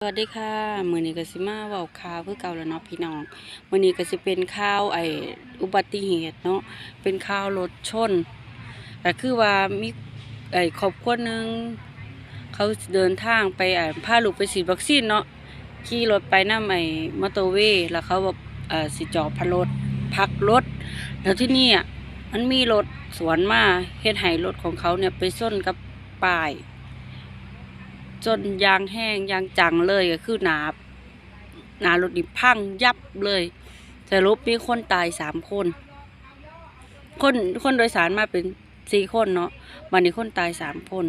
สวัสดีค่ะมือนี้ก็สิมาเว้าข่าวคือเก่าแล้วเนาะพี่น้องมือนี้ก็สิเป็นข่าวไอ้อุบัติเหตุเนาะเป็นข่าวรถชนก็คือว่ามีไอ้ครอบครัวหนึ่งเขาเดินทางไปอ่าพาลูกไปฉีดวัคซีนเนาะขี่รถไปนำไอ้มอเตอร์เวย์แล้วเขาแบบเอ่อสิจอดพักรถพักรถ แล้วที่นี่อะมันมีรถสวนมาเฮ็ดให้รถของเขาเนี่ยไปชนกับป้าย จนยางแห้งยางจังเลยก็คือหนาหนารถนี่พังยับเลยแต่รถมีคนตายสามคน คนคนโดยสารมาเป็นสี่คนเนาะวันนี้คนตายสามคน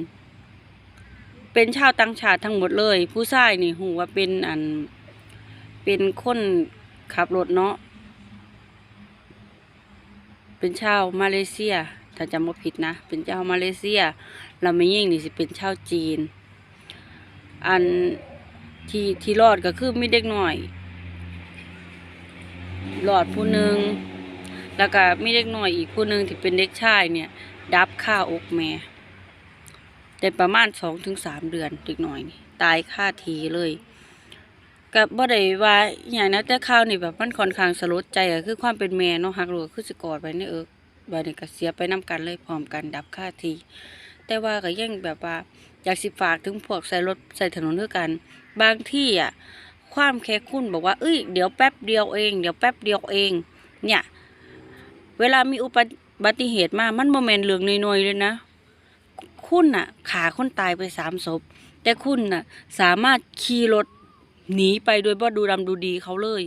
เป็นชาวต่างชาติทั้งหมดเลย ผู้ชายนี่หูว่าเป็นอันเป็นคนขับรถเนาะเป็นชาวมาเลเซีย ถ้าจำไม่ผิดนะ เป็นชาวมาเลเซีย เราไม่ยิ่งนี่สิเป็นชาวจีน อันที่ที่รอดก็คือมีเด็กหน่อยรอดผู้หนึ่งแล้วก็มีเด็กหน่อยอีกผู้หนึ่งที่เป็นเด็กชายเนี่ย ดับค่าอกแม่ได้ประมาณสองถึงสามเดือนเด็กหน่อยนี่ตายค่าทีเลยกับบ่ได้ว่าอหย่างนะแต่ข่าวนี่แบบมันค่อนข้างสลดใจอะคือความเป็นแม่เนาะฮักหลูกคือสกอดไปในเอิกบัดนี้ก็เสียไปนํกันเลยพร้อมกันดับค่าที แต่ว่าก็ยังแบบว่าอยากสิฝากถึงพวกใส่รถใส่ถนนด้วยกัน บางที่อะความแค่คุณบอกว่าเอ้ยเดี๋ยวแป๊บเดียวเองเดี๋ยวแป๊บเดียวเอง เนี่ย เวลามีอุบัติเหตุมามันโมเมนต์เรื่องน้อยๆเลยนะ คุณน่ะ ขาคนตายไปสามศพ แต่คุณน่ะ สามารถขี่รถหนีไปโดยบ่ดูดำดูดีเขาเลย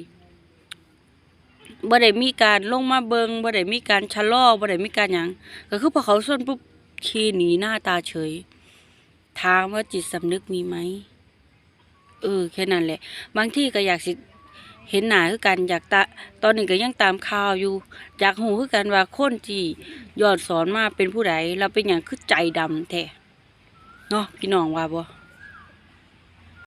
บ่ได้มีการลงมาเบิงบ่ได้มีการชะลอบ่ได้มีการหยังก็คือพอเขาส้นปุ๊บ ขี่หนีหน้าตาเฉย ถามว่าจิตสำนึกมีไหม เออ แค่นั้นแหละ บางที่ก็อยากสิเห็นหน้าคือกันอยากตาตอนนี้ก็ยังตามข่าวอยู่ อยากหูคือกันว่าคนที่ยอดสอนมาเป็นผู้ใดเราเป็นอย่างคือใจดำแท้เนาะพี่น้องว่าบ่